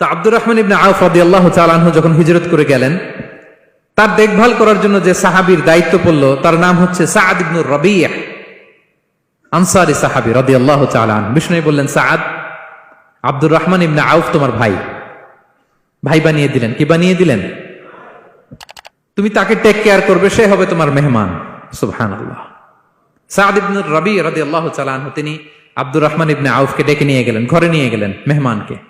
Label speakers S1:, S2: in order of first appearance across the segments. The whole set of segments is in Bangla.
S1: তো আব্দুর রহমান ইবনে আউফ রাদিয়াল্লাহু তাআলা আনহু যখন হিজরত করে গেলেন, তার দেখভাল করার জন্য যে সাহাবীর দায়িত্ব পড়ল, তার নাম হচ্ছে সাআদ ইবনুর রাবিয়া আনসারি সাহাবী রাদিয়াল্লাহু তাআলা আনহু। বিষ্ণু বললেন সাআদ আব্দুর রহমান ইবনে আউফ তোমার ভাই। ভাই বানিয়ে দিলেন। কি বানিয়ে দিলেন? তুমি তাকে টেক কেয়ার করবে, সে হবে তোমার মেহমান। সুবহানাল্লাহ। সাআদ ইবনুর রাবি রাদিয়াল্লাহু তাআলা আনহু, তিনি আব্দুর রহমান ইবনে আউফকে ডেকে নিয়ে গেলেন, ঘরে নিয়ে গেলেন মেহমানকে।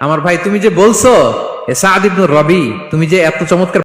S1: আমার ভাই তুমি যে বলছো সাদ ইবনুর রবি তুমি যে এত চমৎকার